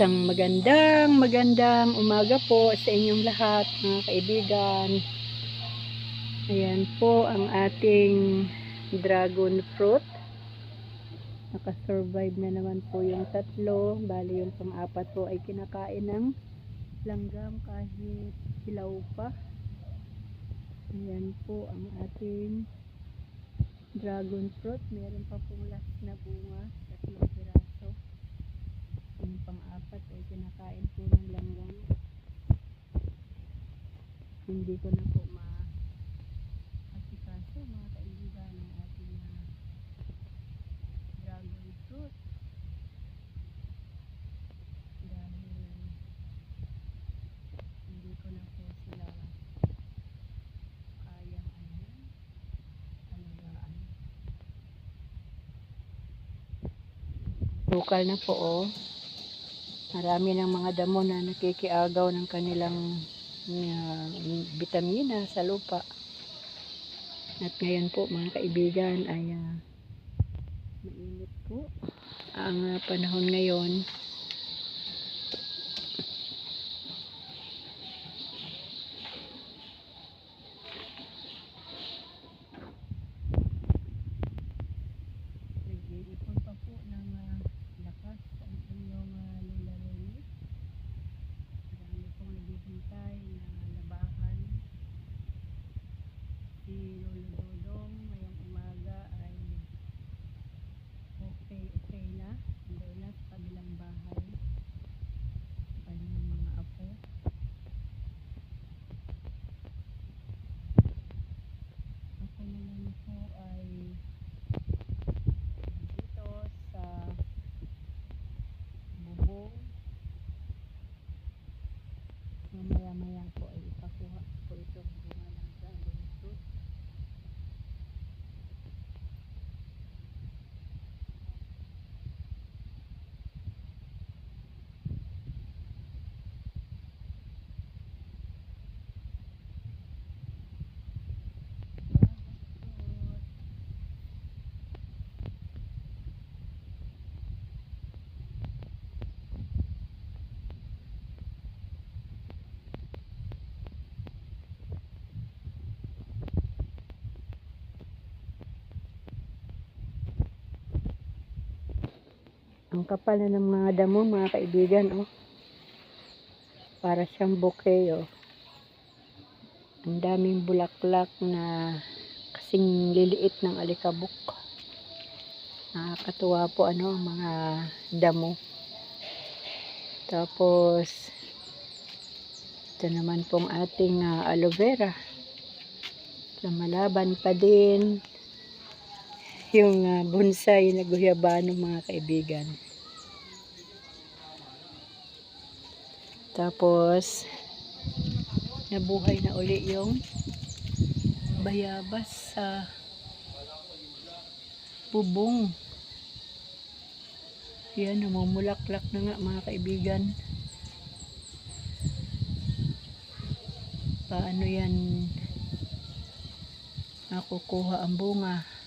Isang magandang magandang umaga po sa inyong lahat mga kaibigan. Ayan po ang ating dragon fruit. Nakasurvive na naman po yung tatlo. Bali yung pang-apat po ay kinakain ng langgam kahit hilaw pa. Ayan po ang ating dragon fruit. Meron pa pong last na bunga. Yung pang-apat ay kinakain po ng langgam. Hindi ko na po ma asikaso mga kaibigan ng ating ah, dragon fruit. Dahil hindi ko na po sila kayang ano alagaan. Bukal na po oh. Marami ng mga damo na nakikiagaw ng kanilang uh, bitamina sa lupa. At ngayon po mga kaibigan ay ah, mainit po ang ah, panahon ngayon. Nag-iipon pa po ng ah, lakas ang inyong uh, Lola Remy. Marami pong naghihintay na labahan. Si Lolo Dodong ngayong umaga ay okay, okay na. Hindi na sa kabilang bahay. Kanyang mga apo. Ako naman po ay dito sa bubong. Mamaya maya po ay ipakuha ko itong bunga ng dragon fruit. Dragon fruit. Ang kapal na ng mga damo, mga kaibigan, oh. Para siyang bouquet, oh. Ang daming bulaklak na kasing liliit ng alikabok. Nakakatuwa po, ano, mga damo. Tapos, ito naman pong ating ah, aloe vera. Lumalaban pa din yung ah, bonsai na guyabano mga kaibigan. Tapos, nabuhay na uli yung bayabas sa bubong. Yan, namumulaklak na nga mga kaibigan. Paano yan makukuha ang bunga?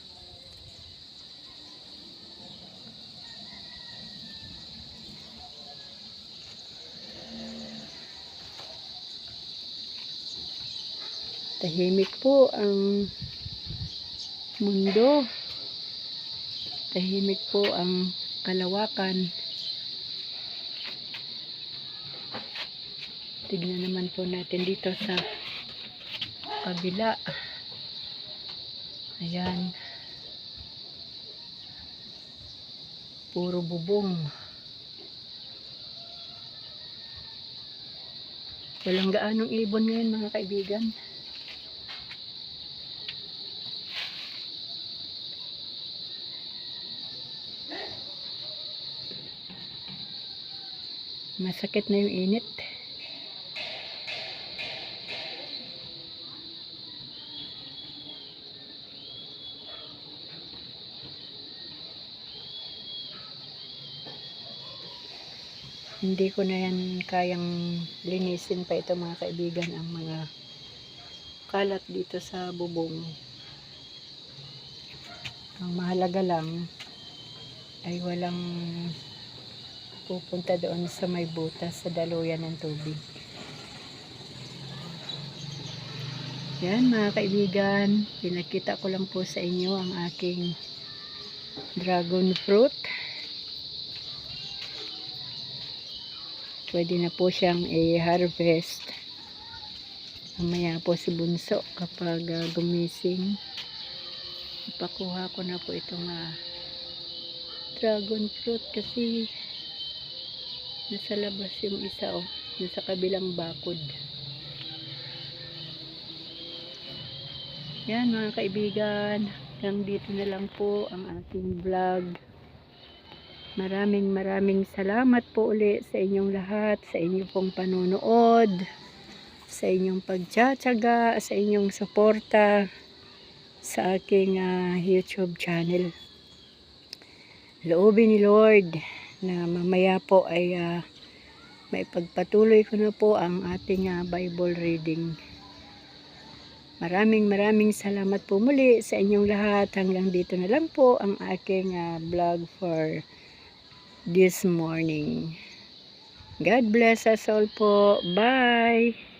Tahimik po ang mundo. Tahimik po ang kalawakan. Tignan naman po natin dito sa kabila. Ayan. Puro bubong. Walang gaanong ibon ngayon mga kaibigan. Masakit na yung init. Hindi ko na yan kayang linisin pa ito mga kaibigan ang mga kalat dito sa bubong. Ang mahalaga lang ay walang pupunta doon sa may butas sa daluyan ng tubig. Yan mga kaibigan, pinakita ko lang po sa inyo ang aking dragon fruit. Pwede na po siyang i-harvest. Mamaya po si Bunso kapag ah, gumising. Ipakuha ko na po itong ah, dragon fruit kasi nasa labas yung isa oh, nasa kabilang bakod. Yan mga kaibigan, hanggang dito na lang po ang ating vlog. Maraming maraming salamat po uli sa inyong lahat, sa inyong pong panonood, sa inyong pagtsatsaga, sa inyong suporta sa aking ah, YouTube channel. Loobin ni Lord na mamaya po ay ah, may pagpatuloy ko na po ang ating ah, Bible reading. Maraming maraming salamat po muli sa inyong lahat. Hanggang dito na lang po ang aking ah, vlog for this morning. God bless us all po. Bye!